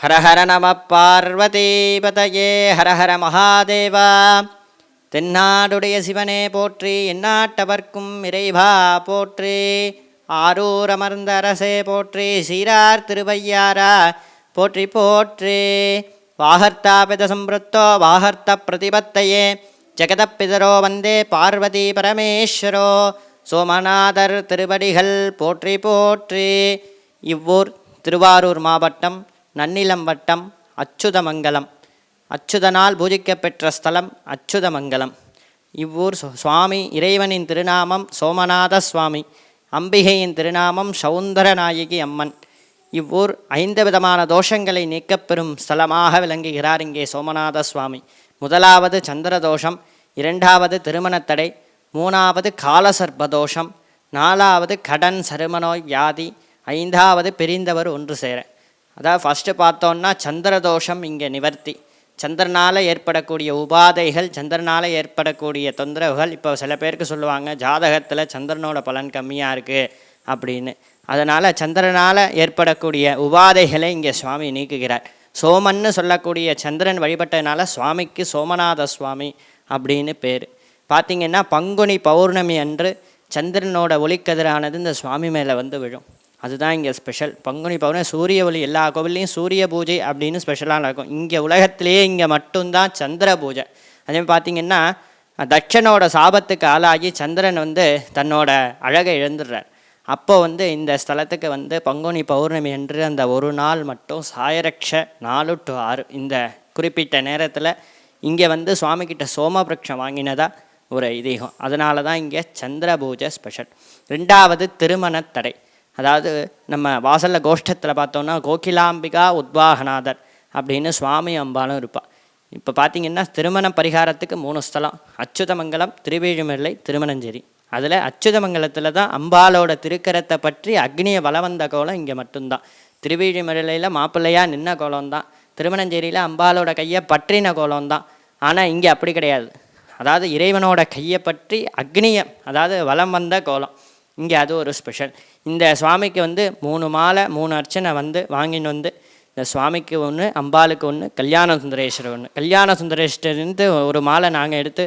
ஹரஹர நம பார்வதீபதையே ஹரஹர மகாதேவா. தென்னாடுடைய சிவனே போற்றி எந்நாட்டவர்க்கும் இறைவா போற்றி. ஆரூர் அமர்ந்த அரசே போற்றி சீரார் திருவையாரா போற்றி போற்றி. வாகர்த்தாபித சம்பிருத்தோ வாகர்த்த பிரதிபத்தையே. ஜெகதப்பிதரோ வந்தே பார்வதி பரமேஸ்வரோ. சோமநாதர் திருவடிகள் போற்றி போற்றி. இவ்வூர் திருவாரூர் மாவட்டம் நன்னிலம் வட்டம் அச்சுதமங்கலம். அச்சுதனால் பூஜிக்கப்பெற்ற ஸ்தலம் அச்சுதமங்கலம். இவ்வூர் சு- சுவாமி இறைவனின் திருநாமம் சோமநாத சுவாமி அம்பிகையின் திருநாமம் சௌந்தரநாயகி அம்மன். இவ்வூர் ஐந்து விதமான தோஷங்களை நீக்கப்பெறும் ஸ்தலமாக விளங்குகிறார் இங்கே சோமநாத சுவாமி. முதலாவது சந்திரதோஷம் இரண்டாவது திருமணத்தடை மூணாவது காலசர்பதோஷம் நாலாவது கடன் சருமநோய் வியாதி ஐந்தாவது பிரிந்தவர் ஒன்று சேர. அதாவது ஃபஸ்ட்டு பார்த்தோன்னா சந்திரதோஷம் இங்கே நிவர்த்தி. சந்திரனால் ஏற்படக்கூடிய உபாதைகள் சந்திரனால் ஏற்படக்கூடிய தொந்தரவுகள் இப்போ சில பேருக்கு சொல்லுவாங்க ஜாதகத்தில் சந்திரனோட பலன் கம்மியாக இருக்குது அப்படின்னு. அதனால் சந்திரனால் ஏற்படக்கூடிய உபாதைகளை இங்கே சுவாமி நீக்குகிறார். சோமன்னு சொல்லக்கூடிய சந்திரன் வழிபட்டதுனால சுவாமிக்கு சோமநாத சுவாமி அப்படின்னு பேர். பார்த்திங்கன்னா பங்குனி பௌர்ணமி அன்று சந்திரனோட ஒளிக்கதிரானது இந்த சுவாமி மேலே வந்து விழும். அதுதான் இங்கே ஸ்பெஷல் பங்குனி பௌர்ணமி சூரிய ஒளி எல்லா கோவில்லையும் சூரிய பூஜை அப்படின்னு ஸ்பெஷலாக நடக்கும். இங்கே உலகத்திலேயே இங்கே மட்டும்தான் சந்திர பூஜை. அதே மாதிரி பார்த்தீங்கன்னா தட்சனோட சாபத்துக்கு ஆளாகி சந்திரன் வந்து தன்னோட அழகை இழந்துடுறார். அப்போ வந்து இந்த ஸ்தலத்துக்கு வந்து பங்குனி பௌர்ணமி என்று அந்த ஒரு நாள் மட்டும் சாயரக்ஷ நாலு டு ஆறு. இந்த குறிப்பிட்ட நேரத்தில் இங்கே வந்து சுவாமிக்கிட்ட சோமபிரக்ஷம் வாங்கினதா ஒரு ஐதீகம். அதனால தான் இங்கே சந்திர பூஜை ஸ்பெஷல் ரெண்டாவது திருமணத் தடை. அதாவது நம்ம வாசல்ல கோஷ்டத்தில் பார்த்தோம்னா கோகிலாம்பிகா உத்வாகநாதர் அப்படின்னு சுவாமி அம்பாலும் இருப்பாள் இப்போ பார்த்தீங்கன்னா திருமண பரிகாரத்துக்கு மூணு ஸ்தலம். அச்சுதமங்கலம் திருவேழுமில்லை திருமணஞ்சேரி. அதில் அச்சுதமங்கலத்தில் தான் அம்பாலோட திருக்கரத்தை பற்றி அக்னியை வலம் வந்த கோலம் இங்கே மட்டும்தான். திருவேழிமலையில் மாப்பிள்ளையாக நின்ன கோலம் தான் திருமணஞ்சேரியில் அம்பாலோட கையை பற்றின கோலம் தான் ஆனால் இங்கே அப்படி கிடையாது. அதாவது இறைவனோட கையை பற்றி அக்னியை அதாவது வலம் வந்த கோலம். இங்கே அது ஒரு ஸ்பெஷல். இந்த சுவாமிக்கு வந்து மூணு மாலை மூணு அர்ச்சனை வந்து வாங்கின்னு வந்து இந்த சுவாமிக்கு ஒன்று அம்பாளுக்கு ஒன்று கல்யாண சுந்தரேஸ்வரர் ஒன்று கல்யாண சுந்தரேஸ்வரர்ந்து ஒரு மாலை நாங்கள் எடுத்து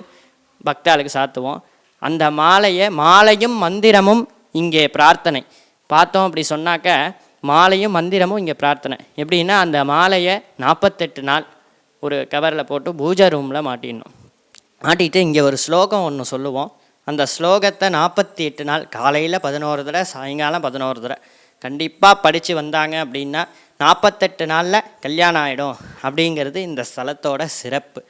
பக்தாளுக்கு சாத்துவோம். அந்த மாலையை மாலையும் மந்திரமும் இங்கே பிரார்த்தனை. பார்த்தோம் அப்படி சொன்னாக்க மாலையும் மந்திரமும் இங்கே பிரார்த்தனை. எப்படின்னா அந்த மாலையை நாற்பத்தெட்டு நாள் ஒரு கவரில் போட்டு பூஜை ரூமில் மாட்டிடணும். மாட்டிட்டு இங்கே ஒரு ஸ்லோகம் ஒன்று சொல்லுவோம். அந்த ஸ்லோகத்தை நாற்பத்தி எட்டு நாள் காலையில் பதினோரு தடவை சாயங்காலம் பதினோரு தடவை. கண்டிப்பாக படித்து வந்தாங்க அப்படின்னா நாற்பத்தெட்டு நாளில் கல்யாணம் ஆகிடும் அப்படிங்கிறது இந்த ஸ்தலத்தோட சிறப்பு.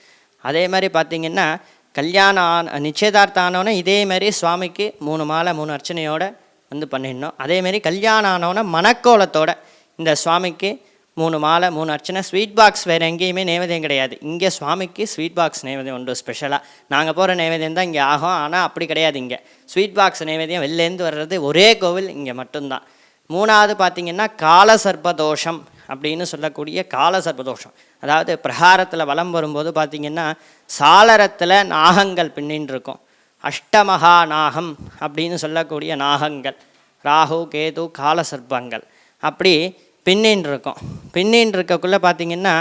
அதே மாதிரி பார்த்திங்கன்னா கல்யாணம் ஆன நிச்சயதார்த்தம் ஆனோன்னே இதே மாதிரி சுவாமிக்கு மூணு மாலை மூணு அர்ச்சனையோடு வந்து பண்ணிடணும். அதேமாரி கல்யாணம் ஆனோன்னே மணக்கோலத்தோட இந்த சுவாமிக்கு மூணு மாலை மூணு அர்ச்சனை ஸ்வீட் பாக்ஸ் வேறு எங்கேயுமே நேவேதியம் கிடையாது. இங்கே சுவாமிக்கு ஸ்வீட் பாக்ஸ் நேவேதியம் உண்டு ஸ்பெஷலாக நாங்கள் போகிற நேவேதியம் தான் இங்கே ஆகும் ஆனால் அப்படி கிடையாது இங்கே. ஸ்வீட் பாக்ஸ் நேவேதியம் வெளிலேருந்து வர்றது ஒரே கோவில் இங்கே மட்டும்தான். மூணாவது பார்த்திங்கன்னா கால தோஷம் அப்படின்னு சொல்லக்கூடிய கால சர்பதோஷம் அதாவது பிரகாரத்தில் வலம் வரும்போது பார்த்திங்கன்னா சாளரத்தில் நாகங்கள் பின்னின்னு இருக்கும். அஷ்டமகா நாகம் அப்படின்னு சொல்லக்கூடிய நாகங்கள். ராகு கேது காலசர்ப்பங்கள் அப்படி பின்னின்னு இருக்கும் பின்னின்னு இருக்கக்குள்ளே பார்த்தீங்கன்னா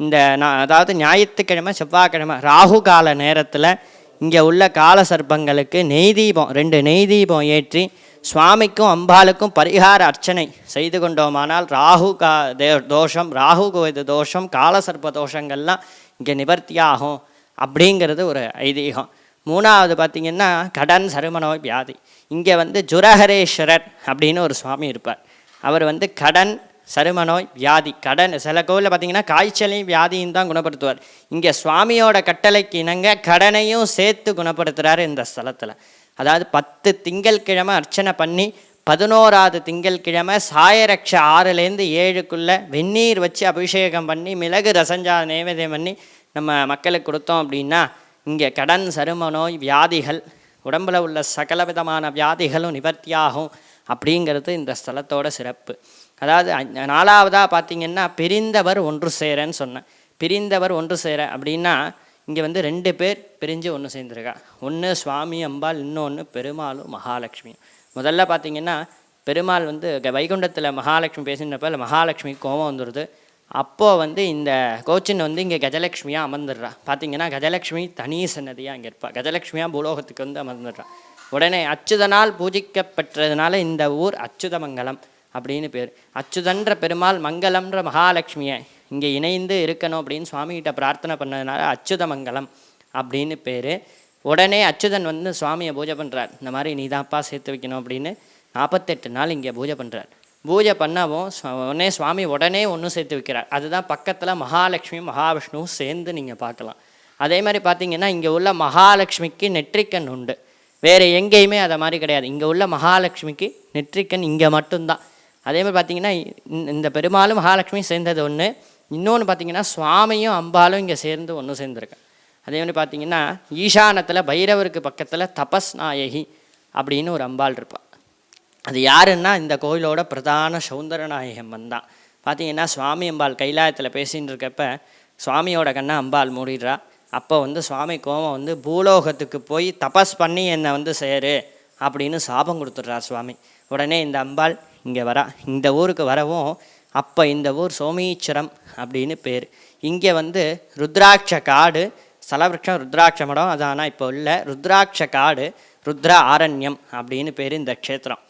இந்த நான் அதாவது ஞாயிற்றுக்கிழமை செவ்வாய்க்கிழமை ராகு கால நேரத்தில் இங்கே உள்ள கால சர்ப்பங்களுக்கு நெய் தீபம் ரெண்டு நெய் தீபம் ஏற்றி சுவாமிக்கும் அம்பாளுக்கும் பரிகார அர்ச்சனை செய்து கொண்டோமானால் ராகு கா தே தோஷம் ராகு கோவித தோஷம் காலசர்ப்ப தோஷங்கள்லாம் இங்கே நிவர்த்தியாகும் அப்படிங்கிறது ஒரு ஐதீகம். மூணாவது பார்த்திங்கன்னா கடன் சருமநோய் வியாதி. இங்கே வந்து ஜுரஹரேஸ்வரர் அப்படின்னு ஒரு சுவாமி இருப்பார். அவர் வந்து கடன் சரும நோய் வியாதி கடன். சில கோவிலில் பார்த்தீங்கன்னா காய்ச்சலையும் வியாதியும் தான் குணப்படுத்துவார். இங்கே சுவாமியோட கட்டளைக்கு இணங்க கடனையும் சேர்த்து குணப்படுத்துகிறாரு இந்த ஸ்தலத்தில். அதாவது பத்து திங்கள்கிழமை அர்ச்சனை பண்ணி பதினோராவது திங்கள்கிழமை சாயரக்ஷ ஆறுலேருந்து ஏழுக்குள்ளே வெந்நீர் வச்சு அபிஷேகம் பண்ணி மிளகு ரசஞ்சா நேவேதம் பண்ணி நம்ம மக்களுக்கு கொடுத்தோம் அப்படின்னா இங்கே கடன் சரும நோய் வியாதிகள் உடம்பில் உள்ள சகல விதமான வியாதிகளும் நிவர்த்தியாகும் அப்படிங்கிறது இந்த ஸ்தலத்தோட சிறப்பு. அதாவது நாலாவதாக பார்த்தீங்கன்னா பிரிந்தவர் ஒன்று சேரன்னு சொன்னேன். பிரிந்தவர் ஒன்று சேர அப்படின்னா இங்கே வந்து ரெண்டு பேர் பிரிஞ்சு ஒன்று சேர்ந்துருக்கா. ஒன்று சுவாமி அம்பாள் இன்னொன்று பெருமாளும் மகாலட்சுமியும் முதல்ல பார்த்தீங்கன்னா பெருமாள் வந்து க- வைகுண்டத்தில் மகாலட்சுமி பேசினப்ப மகாலட்சுமி கோபம் வந்துடுது அப்போது வந்து இந்த கோச்சின் வந்து இங்கே கஜலக்ஷ்மியாக அமர்ந்துடுறா. பார்த்தீங்கன்னா கஜலக்ஷ்மி தனி சன்னதியாக இங்கே இருப்பா. கஜலட்சுமியாக பூலோகத்துக்கு வந்து அமர்ந்துடுறா. உடனே அச்சுதனால் பூஜிக்கப்பெற்றதுனால இந்த ஊர் அச்சுதமங்கலம். அப்படின்னு பேர். அச்சுதன்ற பெருமாள் மங்கலம்ன்ற மகாலட்சுமியை இங்கே இணைந்து இருக்கணும் அப்படின்னு சுவாமிகிட்ட பிரார்த்தனை பண்ணதுனால அச்சுதமங்கலம் அப்படின்னு பேர். உடனே அச்சுதன் வந்து சுவாமியை பூஜை பண்ணுறார் இந்த மாதிரி நீ தான்ப்பா சேர்த்து வைக்கணும் அப்படின்னு நாற்பத்தெட்டு நாள் இங்கே பூஜை பண்ணுறார் பூஜை பண்ணவும் உடனே சுவாமி உடனே ஒன்று சேர்த்து வைக்கிறார். அதுதான் பக்கத்தில் மகாலட்சுமி மகாவிஷ்ணுவும் சேர்ந்து நீங்கள் பார்க்கலாம். அதே மாதிரி பார்த்தீங்கன்னா இங்கே உள்ள மகாலட்சுமிக்கு நெற்றிக்கண் உண்டு. வேறு எங்கேயுமே அதை மாதிரி கிடையாது. இங்கே உள்ள மகாலட்சுமிக்கு நெற்றிக்கண் இங்கே மட்டும்தான். அதே மாதிரி பார்த்தீங்கன்னா இந்த- இந்த பெருமாளும் மகாலட்சுமியும் சேர்ந்தது ஒன்று இன்னொன்று பார்த்தீங்கன்னா சுவாமியும் அம்பாலும் இங்கே சேர்ந்து ஒன்று சேர்ந்துருக்கேன் அதே மாதிரி பார்த்தீங்கன்னா ஈசானத்தில் பைரவருக்கு பக்கத்தில் தபஸ் நாயகி அப்படின்னு ஒரு அம்பாள் இருப்பாள் அது யாருன்னா இந்த கோயிலோட பிரதான சௌந்தரநாயகம்மன் தான். பார்த்தீங்கன்னா சுவாமி அம்பாள் கைலாயத்தில் பேசின்னு இருக்கப்ப சுவாமியோட கண்ணை அம்பாள் மூடிடுறா. அப்போ வந்து சுவாமி கோவம் வந்து பூலோகத்துக்கு போய் தபஸ் பண்ணி என்னை வந்து சேரு அப்படின்னு சாபம் கொடுத்துட்றார் சுவாமி. உடனே இந்த அம்பாள் இங்கே வரா இந்த ஊருக்கு வரவும் அப்போ இந்த ஊர் சோமீச்சரம் அப்படின்னு பேர். இங்கே வந்து ருத்ராட்ச காடு சலவிருஷம் ருத்ராட்ச மடம் அது ஆனால் இப்போ இல்லை. ருத்ராட்ச காடு ருத்ர ஆரண்யம் அப்படின்னு பேர் இந்த க்ஷேத்திரம்.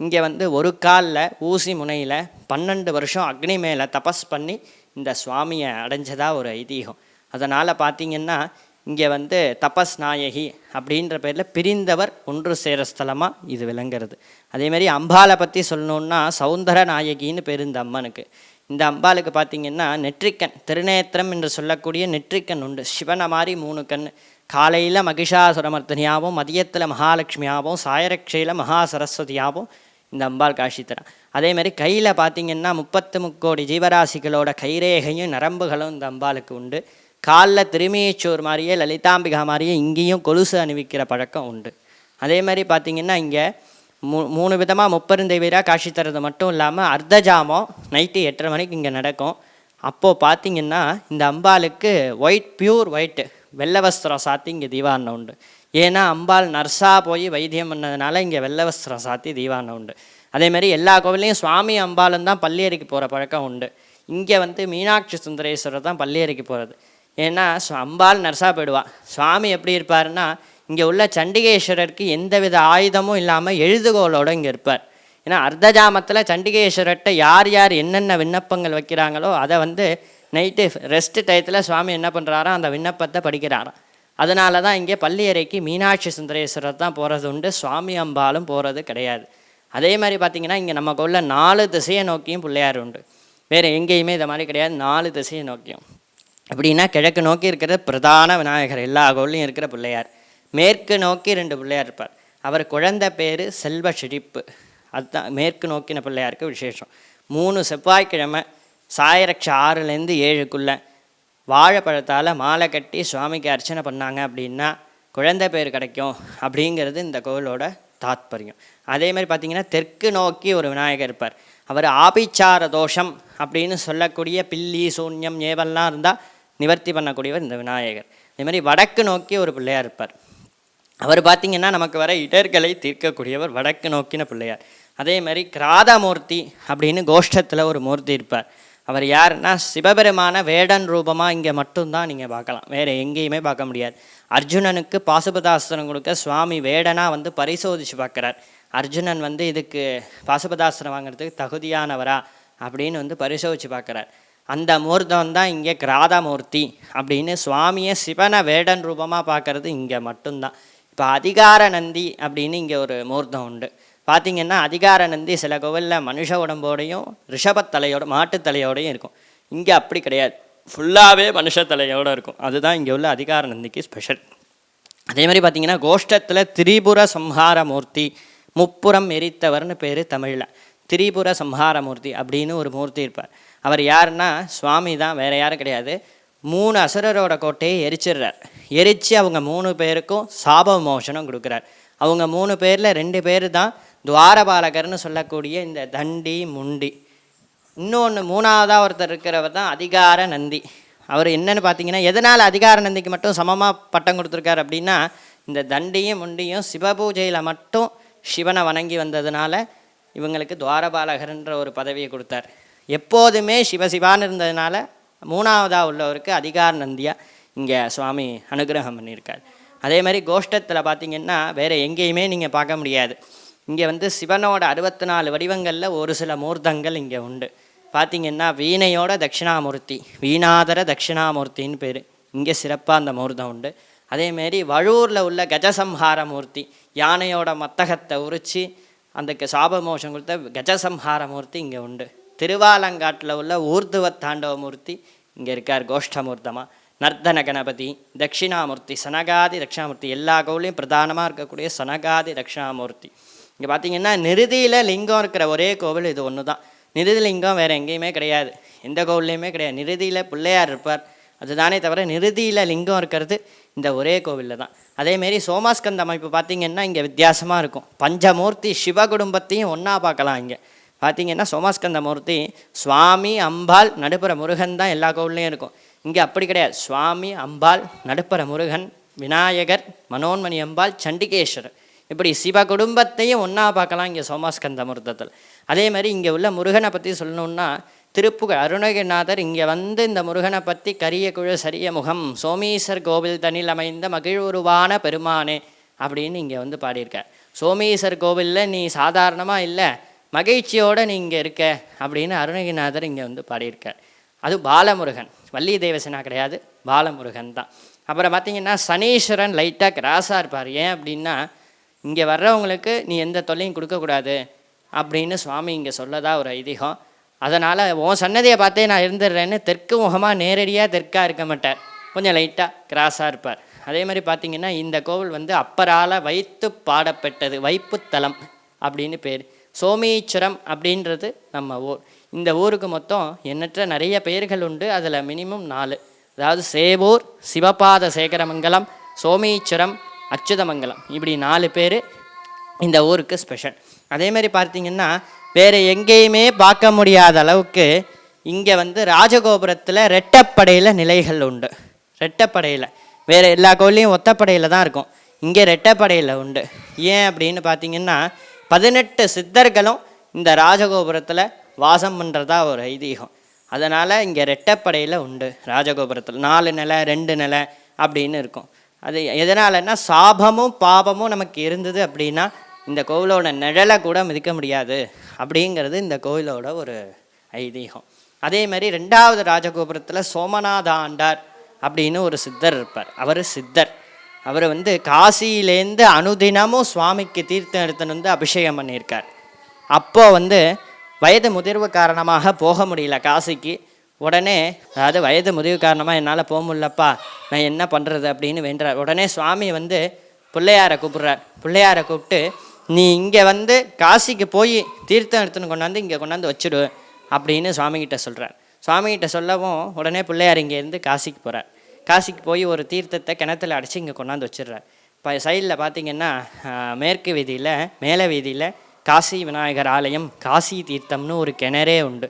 இங்கே வந்து ஒரு காலில் ஊசி முனையில் பன்னெண்டு வருஷம் அக்னி மேலே தபஸ் பண்ணி இந்த சுவாமியை அடைஞ்சதா ஒரு ஐதீகம். அதனால் பார்த்தீங்கன்னா இங்கே வந்து தபஸ் நாயகி அப்படின்ற பேரில் பிரிந்தவர் ஒன்று சேர ஸ்தலமாக இது விளங்குறது. அதேமாரி அம்பாளை பற்றி சொல்லணுன்னா சௌந்தர நாயகின்னு பேர் இந்த அம்மனுக்கு. இந்த அம்பாளுக்கு பார்த்திங்கன்னா நெற்றிக்கண் திருநேத்திரம் என்று சொல்லக்கூடிய நெற்றிக்கண் உண்டு. சிவனை மாதிரி மூணு கண். காலையில் மகிஷாசுரமர்த்தனியாகவும் மதியத்தில் மகாலட்சுமியாகவும் சாயரக்ஷையில் மகா சரஸ்வதியாகவும் இந்த அம்பாள் காட்சி தரான் அதேமாதிரி கையில் பார்த்தீங்கன்னா முப்பத்து முக்கோடி ஜீவராசிகளோட கைரேகையும் நரம்புகளும் இந்த அம்பாளுக்கு உண்டு. காலில் திருமியச்சோர் மாதிரியே லலிதாம்பிகா மாதிரியே இங்கேயும் கொலுசு அணிவிக்கிற பழக்கம் உண்டு. அதே மாதிரி பார்த்தீங்கன்னா இங்கே மூ மூணு விதமாக முப்பெருந்தேவியராக காட்சி தர்றது மட்டும் இல்லாமல் அர்த்தஜாமம் நைட்டு எட்டரை மணிக்கு இங்கே நடக்கும். அப்போது பார்த்தீங்கன்னா இந்த அம்பாளுக்கு ஒயிட் பியூர் ஒயிட்டு வெள்ளை வஸ்திரம் சாத்தி இங்கே தீவாரணம் உண்டு. ஏன்னா அம்பாள் நர்ஸாக போய் வைத்தியம் பண்ணதுனால இங்கே வெள்ளை வஸ்திரம் சாத்தி தீவாரணம் உண்டு. அதேமாதிரி எல்லா கோவில்லையும் சுவாமி அம்பாலும் தான் பள்ளியறைக்கு போகிற பழக்கம் உண்டு. இங்கே வந்து மீனாட்சி சுந்தரேஸ்வரர் தான் பள்ளியறைக்கு போகிறது ஏன்னா அம்பாள் நர்ஸாக போயிடுவாள் சுவாமி எப்படி இருப்பாருன்னா இங்கே உள்ள சண்டிகேஸ்வரருக்கு எந்தவித ஆயுதமும் இல்லாமல் எழுதுகோளோடு இங்கே இருப்பார். ஏன்னா அர்த்தஜாமத்தில் சண்டிகேஸ்வரர்கிட்ட யார் யார் என்னென்ன விண்ணப்பங்கள் வைக்கிறாங்களோ அதை வந்து நைட்டு ரெஸ்ட் டயத்தில் சுவாமி என்ன பண்ணுறாரோ அந்த விண்ணப்பத்தை படிக்கிறாராம். அதனால தான் இங்கே பள்ளியறைக்கு மீனாட்சி சுந்தரேஸ்வரர் தான் போகிறது உண்டு. சுவாமி அம்பாலும் போகிறது கிடையாது. அதே மாதிரி பார்த்திங்கன்னா இங்கே நமக்கு உள்ள நாலு திசையை நோக்கியும் பிள்ளையார் உண்டு. வேறு எங்கேயுமே இதை மாதிரி கிடையாது. நாலு திசையை நோக்கியும். அப்படின்னா கிழக்கு நோக்கி இருக்கிற பிரதான விநாயகர் எல்லா கோவிலையும் இருக்கிற பிள்ளையார். மேற்கு நோக்கி ரெண்டு பிள்ளையார் இருப்பார். அவர் குழந்தை பேர் செல்வ செழிப்பு. அதுதான் மேற்கு நோக்கின பிள்ளையாருக்கு விசேஷம். மூணு செவ்வாய்க்கிழமை சாயரட்ச ஆறுலேருந்து ஏழுக்குள்ளே வாழைப்பழத்தால் மாலை கட்டி சுவாமிக்கு அர்ச்சனை பண்ணாங்க அப்படின்னா குழந்தை பேர் கிடைக்கும் அப்படிங்கிறது இந்த கோவிலோட தாத்பரியம். அதே மாதிரி பார்த்திங்கன்னா தெற்கு நோக்கி ஒரு விநாயகர் இருப்பார். அவர் ஆபிச்சார தோஷம் அப்படின்னு சொல்லக்கூடிய பில்லி சூன்யம் ஏவெல்லாம் இருந்தால் நிவர்த்தி பண்ணக்கூடியவர் இந்த விநாயகர். அதே மாதிரி வடக்கு நோக்கி ஒரு பிள்ளையார் இருப்பார். அவர் பார்த்தீங்கன்னா நமக்கு வர இடர்களை தீர்க்கக்கூடியவர் வடக்கு நோக்கின பிள்ளையார். அதே மாதிரி கிராதமூர்த்தி அப்படின்னு கோஷ்டத்தில் ஒரு மூர்த்தி இருப்பார். அவர் யாருன்னா சிவபெருமான வேடன் ரூபமாக இங்கே மட்டும்தான் நீங்கள் பார்க்கலாம். வேறு எங்கேயுமே பார்க்க முடியாது. அர்ஜுனனுக்கு பாசுபதாஸ்திரம் கொடுக்க சுவாமி வேடனாக வந்து பரிசோதித்து பார்க்குறார். அர்ஜுனன் வந்து இதுக்கு பாசுபதாஸ்திரம் வாங்குறதுக்கு தகுதியானவரா அப்படின்னு வந்து பரிசோதித்து பார்க்குறார். அந்த மூர்த்தம் தான் இங்கே கிராதமூர்த்தி அப்படின்னு சுவாமியை சிவனை வேடன் ரூபமாக பார்க்கறது இங்கே மட்டும்தான். இப்போ அதிகார நந்தி அப்படின்னு இங்கே ஒரு மூர்த்தம் உண்டு. பார்த்தீங்கன்னா அதிகார நந்தி சில கோவிலில் மனுஷ உடம்போடையும் ரிஷபத்தலையோட மாட்டுத்தலையோடையும் இருக்கும். இங்கே அப்படி கிடையாது. ஃபுல்லாகவே மனுஷத்தலையோடு இருக்கும். அதுதான் இங்கே உள்ள அதிகார நந்திக்கு ஸ்பெஷல் அதே மாதிரி பார்த்தீங்கன்னா கோஷ்டத்தில் திரிபுர சம்ஹார மூர்த்தி முப்புறம் எரித்தவர்னு பேர் தமிழில். திரிபுர சம்ஹார மூர்த்தி அப்படின்னு ஒரு மூர்த்தி இருப்பார். அவர் யாருன்னா சுவாமி தான் வேறு யாரும் கிடையாது. மூணு அசுரரோட கோட்டையை எரிச்சிடுறார். எரித்து அவங்க மூணு பேருக்கும் சாப மோஷனம் கொடுக்குறார். அவங்க மூணு பேரில் ரெண்டு பேர் தான் துவாரபாலகர்னு சொல்லக்கூடிய இந்த தண்டி முண்டி. இன்னொன்று மூணாவதாக ஒருத்தர் இருக்கிறவர் தான் அதிகார நந்தி. அவர் என்னன்னு பார்த்தீங்கன்னா எதனால் அதிகார நந்திக்கு மட்டும் சமமாக பட்டம் கொடுத்துருக்காரு அப்படின்னா இந்த தண்டியும் முண்டியும் சிவபூஜையில் மட்டும் சிவனை வணங்கி வந்ததுனால இவங்களுக்கு துவாரபாலகர்ன்ற ஒரு பதவியை கொடுத்தார். எப்போதுமே சிவசிவான்னு இருந்ததுனால மூணாவதாக உள்ளவருக்கு அதிகார நந்தியாக இங்கே சுவாமி அனுகிரகம் பண்ணியிருக்கார். அதே மாதிரி கோஷ்டத்தில் பார்த்தீங்கன்னா வேறு எங்கேயுமே நீங்கள் பார்க்க முடியாது. இங்கே வந்து சிவனோட அறுபத்தி நாலு வடிவங்களில் ஒரு சில மூர்த்தங்கள் இங்கே உண்டு. பார்த்தீங்கன்னா வீணையோட தட்சிணாமூர்த்தி வீணாதர தட்சிணாமூர்த்தின்னு பேர். இங்கே சிறப்பாக அந்த மூர்த்தம் உண்டு. அதேமாரி வழூரில் உள்ள கஜசம்ஹார மூர்த்தி யானையோட மத்தகத்தை உரித்து அந்த சாபமோஷம் கொடுத்த கஜசம்ஹார மூர்த்தி இங்கே உண்டு. திருவாலங்காட்டில் உள்ள ஊர்துவ தாண்டவ மூர்த்தி இங்கே இருக்கார் கோஷ்டமூர்த்தமாக நர்த்தன கணபதி தட்சிணாமூர்த்தி சனகாதி தட்சிணாமூர்த்தி எல்லா கோவிலையும் பிரதானமாக இருக்கக்கூடிய சனகாதி தட்சிணாமூர்த்தி. இங்கே பார்த்தீங்கன்னா நிருதியில் லிங்கம் இருக்கிற ஒரே கோவில் இது ஒன்று தான் நிருதி லிங்கம் வேறு எங்கேயுமே கிடையாது. எந்த கோவில்லையுமே கிடையாது. நிருதியில் பிள்ளையார் இருப்பார். அதுதானே தவிர நிருதியில் லிங்கம் இருக்கிறது இந்த ஒரே கோவிலில் தான் அதேமாரி சோமாஸ்கந்த அமைப்பு பார்த்திங்கன்னா இங்கே வித்தியாசமாக இருக்கும். பஞ்சமூர்த்தி சிவ குடும்பத்தையும் ஒன்றா பார்க்கலாம் இங்கே. பார்த்தீங்கன்னா சோமாஸ்கந்த மூர்த்தி சுவாமி அம்பாள் நடுப்புற முருகன் தான் எல்லா கோவில்லையும் இருக்கும். இங்கே அப்படி கிடையாது. சுவாமி அம்பாள் நடுப்புற முருகன் விநாயகர் மனோன்மணி அம்பாள் சண்டிகேஸ்வரர். இப்படி சிவ குடும்பத்தையும் ஒன்றா பார்க்கலாம் இங்கே சோமாஸ்கந்த மூர்த்தத்தில். அதே மாதிரி இங்கே உள்ள முருகனை பற்றி சொல்லணுன்னா திருப்புகழ் அருணகிரிநாதர் இங்கே வந்து இந்த முருகனை பற்றி கரிய குழு சரிய முகம் சோமீசர் கோவில் தனில் அமைந்த மகிழ்வுருவான பெருமானே அப்படின்னு இங்கே வந்து பாடியிருக்கார். சோமீசர் கோவிலில் நீ சாதாரணமாக இல்லை மகிழ்ச்சியோடு நீ இங்கே இருக்க அப்படின்னு அருணகிநாதர் இங்கே வந்து பாடியிருக்கார். அது பாலமுருகன். வள்ளி தேவசனா கிடையாது பாலமுருகன் தான். அப்புறம் பார்த்தீங்கன்னா சனீஸ்வரன் லைட்டாக கிராஸாக இருப்பார். ஏன் அப்படின்னா இங்கே வர்றவங்களுக்கு நீ எந்த தொல்லையும் கொடுக்கக்கூடாது அப்படின்னு சுவாமி இங்கே சொல்லதா ஒரு ஐதீகம். அதனால் உன் சன்னதியை பார்த்தே நான் இருந்துடுறேன்னு தெற்கு முகமாக நேரடியாக தெற்காக இருக்க மாட்டார். கொஞ்சம் லைட்டாக கிராஸாக இருப்பார். அதே மாதிரி பார்த்தீங்கன்னா இந்த கோவில் வந்து அப்பரால் வைத்து பாடப்பட்டது வைப்புத்தலம் அப்படின்னு பேர். சோமீச்சுரம் அப்படின்றது நம்ம ஊர். இந்த ஊருக்கு மொத்தம் எண்ணற்ற நிறைய பெயர்கள் உண்டு. அதில் மினிமம் நாலு. அதாவது சேவூர் சிவபாத சேகரமங்கலம் சோமீச்சுரம் அச்சுதமங்கலம். இப்படி நாலு பேர் இந்த ஊருக்கு ஸ்பெஷல் அதே மாதிரி பார்த்தீங்கன்னா வேறு எங்கேயுமே பார்க்க முடியாத அளவுக்கு இங்கே வந்து ராஜகோபுரத்தில் ரெட்டப்படையில் நிலைகள் உண்டு. ரெட்டப்படையில். வேறு எல்லா கோயிலையும் ஒத்தப்படையில் தான் இருக்கும். இங்கே ரெட்டப்படையில் உண்டு. ஏன் அப்படின்னு பார்த்தீங்கன்னா பதினெட்டு சித்தர்களும் இந்த ராஜகோபுரத்தில் வாசம் பண்ணுறதா ஒரு ஐதீகம். அதனால் இங்கே ரெட்டப்படையில் உண்டு ராஜகோபுரத்தில். நாலு நிலை ரெண்டு நிலை அப்படின்னு இருக்கும். அது எதனாலன்னா சாபமும் பாபமும் நமக்கு இருந்தது அப்படின்னா இந்த கோவிலோட நிழலை கூட மிதிக்க முடியாது அப்படிங்கிறது இந்த கோவிலோட ஒரு ஐதீகம். அதே மாதிரி ரெண்டாவது ராஜகோபுரத்தில் சோமநாத ஆண்டார் அப்படின்னு ஒரு சித்தர் இருப்பார். அவர் சித்தர். அவர் வந்து காசியிலேருந்து அனுதினமும் சுவாமிக்கு தீர்த்தம் எடுத்துன்னு வந்து அபிஷேகம் பண்ணியிருக்கார். அப்போ வந்து வயது முதிர்வு காரணமாக போக முடியல காசிக்கு. உடனே அதாவது வயது முதிர்வு காரணமாக என்னால் போக முடியலப்பா நான் என்ன பண்ணுறது அப்படின்னு வேண்டுறார். உடனே சுவாமி வந்து பிள்ளையாரை கூப்பிட்றார். பிள்ளையாரை கூப்பிட்டு நீ இங்கே வந்து காசிக்கு போய் தீர்த்தம் எடுத்துன்னு கொண்டாந்து இங்கே கொண்டாந்து வச்சுடு அப்படின்னு சுவாமிகிட்ட சொல்கிறார் சுவாமிகிட்ட சொல்லவும் உடனே பிள்ளையார் இங்கேருந்து காசிக்கு போகிறார் காசிக்கு போய் ஒரு தீர்த்தத்தை கிணத்துல அடைச்சி இங்கே கொண்டாந்து வச்சிடுறார். இப்போ சைடில் பார்த்தீங்கன்னா மேற்கு வீதியில் மேலே வீதியில் காசி விநாயகர் ஆலயம் காசி தீர்த்தம்னு ஒரு கிணறே உண்டு.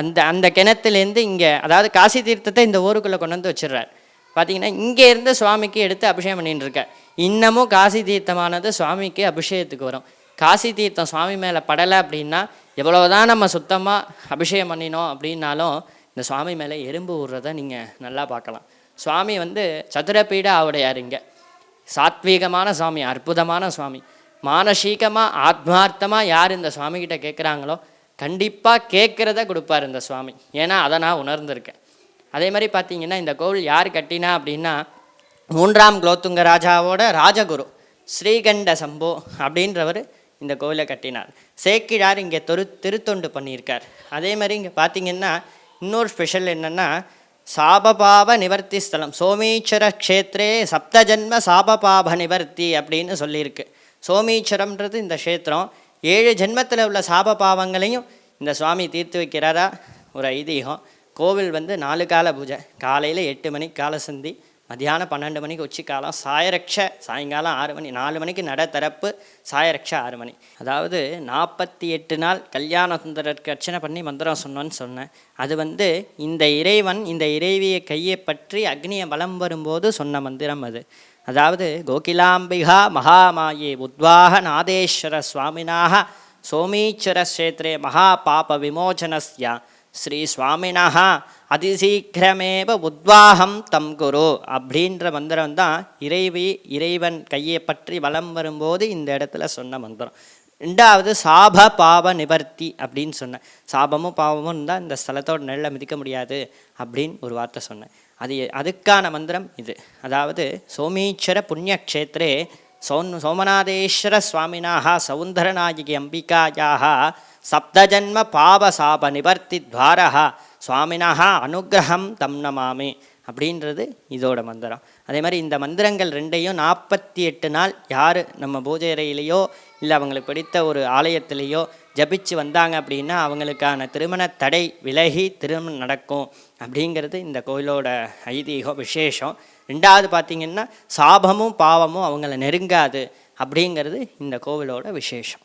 அந்த அந்த கிணத்துலேருந்து இங்கே அதாவது காசி தீர்த்தத்தை இந்த ஊருக்குள்ளே கொண்டு வந்து வச்சிடுறார். பார்த்தீங்கன்னா இங்கே இருந்து சுவாமிக்கு எடுத்து அபிஷேகம் பண்ணிட்டு இருக்கார். இன்னமும் காசி தீர்த்தமானது சுவாமிக்கு அபிஷேகத்துக்கு வரும். காசி தீர்த்தம் சுவாமி மேலே படலை அப்படின்னா எவ்வளோதான் நம்ம சுத்தமாக அபிஷேகம் பண்ணினோம் அப்படின்னாலும் இந்த சுவாமி மேலே எறும்பு விடுறத நீங்கள் நல்லா பார்க்கலாம். சுவாமி வந்து சதுரபீட ஆவுடையார் இங்கே. சாத்வீகமான சுவாமி அற்புதமான சுவாமி. மானசீகமாக ஆத்மார்த்தமாக யார் இந்த சுவாமிகிட்ட கேட்குறாங்களோ கண்டிப்பாக கேட்குறத கொடுப்பார் இந்த சுவாமி. ஏன்னா அதை நான் உணர்ந்திருக்கேன். அதே மாதிரி பார்த்தீங்கன்னா இந்த கோவில் யார் கட்டினா அப்படின்னா மூன்றாம் குலோத்துங்க ராஜாவோட ராஜகுரு ஸ்ரீகண்ட சம்போ அப்படின்றவர் இந்த கோவிலை கட்டினார். சேக்கிழார் இங்கே தொரு திருத்தொண்டு பண்ணியிருக்கார். அதே மாதிரி இங்கே பார்த்தீங்கன்னா இன்னொரு ஸ்பெஷல் என்னென்னா சாபபாவ நிவர்த்தி ஸ்தலம் சோமீச்சர க்ஷேத்ரே சப்தஜன்ம சாபபாப நிவர்த்தி அப்படின்னு சொல்லியிருக்கு. சோமீச்சரம்ன்றது இந்த க்ஷேத்திரம். ஏழு ஜென்மத்தில் உள்ள சாப பாவங்களையும் இந்த சுவாமி தீர்த்து வைக்கிறாரா? ஒரு ஐதீகம். கோவில் வந்து நாலு கால பூஜை. காலையில் எட்டு மணிக்கு காலசந்தி மத்தியானம் பன்னெண்டு மணிக்கு உச்சிக்காலம் சாயரக்ஷ சாயங்காலம் ஆறு மணி நாலு மணிக்கு நட திறப்பு சாயரக்ஷ ஆறு மணி. அதாவது நாற்பத்தி எட்டு நாள் கல்யாண சுந்தரருக்கு அர்ச்சனை பண்ணி மந்திரம் சொன்னோன்னு சொன்னேன். அது வந்து இந்த இறைவன் இந்த இறைவியை கையை பற்றி அக்னியை பலம் வரும்போது சொன்ன மந்திரம் அது. அதாவது கோகிலாம்பிகா மகாமாயே உத்வாக நாதேஸ்வர சுவாமினாக சோமீச்சர கஷேத்திரே மகா பாப விமோச்சனஸ்யா. ஸ்ரீ சுவாமினா அதிசீக்கிரமேவ உத்வாகம் தம் குரு அப்படின்ற மந்திரம் தான் இறைவி இறைவன் கையை பற்றி வலம் வரும்போது இந்த இடத்துல சொன்ன மந்திரம். ரெண்டாவது சாப பாவ நிவர்த்தி அப்படின்னு சொன்னேன். சாபமும் பாவமும் இருந்தால் இந்த ஸ்தலத்தோட நெல்லை மிதிக்க முடியாது அப்படின்னு ஒரு வார்த்தை சொன்னேன். அது அதுக்கான மந்திரம் இது. அதாவது சோமீஸ்வர புண்ணியக்ஷேத்திரே சோன் சோமநாதேஸ்வர சுவாமினாக சௌந்தரநாயகி அம்பிகாயாக சப்தஜன்ம பாவசாப நிவர்த்தி துவாரா சுவாமினாக அனுகிரகம் தம் நமாமி. அப்படின்றது இதோட மந்திரம். அதே மாதிரி இந்த மந்திரங்கள் ரெண்டையும் நாற்பத்தி எட்டு நாள் யார் நம்ம பூஜை அறையிலேயோ இல்லை அவங்களுக்கு பிடித்த ஒரு ஆலயத்திலேயோ ஜபிச்சு வந்தாங்க அப்படின்னா அவங்களுக்கான திருமண தடை விலகி திருமணம் நடக்கும் அப்படிங்கிறது இந்த கோயிலோட ஐதீகம் விசேஷம். ரெண்டாவது பார்த்திங்கன்னா சாபமும் பாவமும் அவங்கள நெருங்காது அப்படிங்கிறது இந்த கோவிலோட விசேஷம்.